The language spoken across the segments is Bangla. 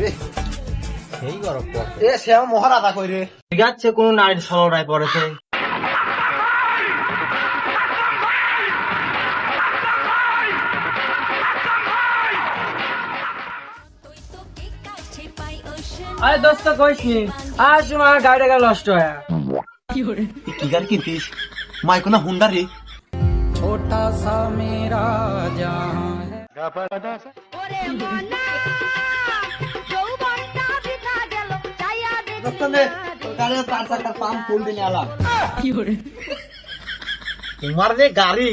রে। সেই গরম পড়ছে। এ সে মহারাজা কই রে আছে কোন নারীর সলরায় পড়েছে। আরে দোস্ত কইস নি। আজ তোমার গাড়িটা গেল নষ্ট হয়ে। কি গান কিনতিস? মাইকো না হুন্ডা রে। তোমার যে গাড়ি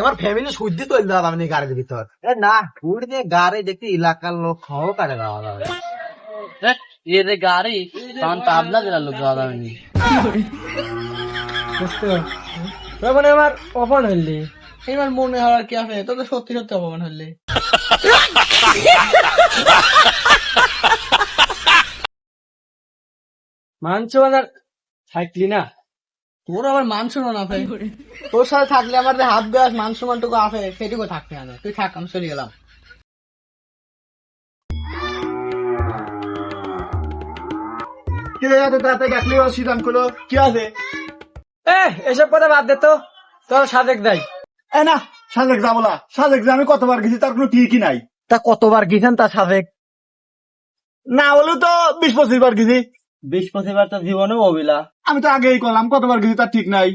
আমার ফ্যামিলি সহ্য তৈরি আমি গাড়ির ভিতর? না গাড়ি দেখতে এলাকার লোক কারে গাড়ি তখন জেলার লোক মানে আমার অপমান হইলি। এবার মনে হওয়ার কি আছে তোদের সত্যি সত্যি অপমান হইলি। মাংস থাকলি না। তোর আবার মান না ভাই। তোর সাথে থাকলে আমার যে হাত দেওয়ার মান সম্মানটুকু আছে সেটুকু থাকতে না তুই থাক আমি চলে গেলাম। কে আছে? এ এসব কথা বাদ দে তো। তোর সাদেক দেয় এ না সাজেক যাব না। সাজেক যে আমি কতবার গেছি তার কোনো ঠিকই নাই। তা কতবার গেছেন তার সাথে না হলেও তো বিশ পঁচিশ বার গেছি। বিশ পঁচিশ বার তো জীবনেও অবিলা আমি তো আগেই করলাম কতবার গেছি তার ঠিক নাই।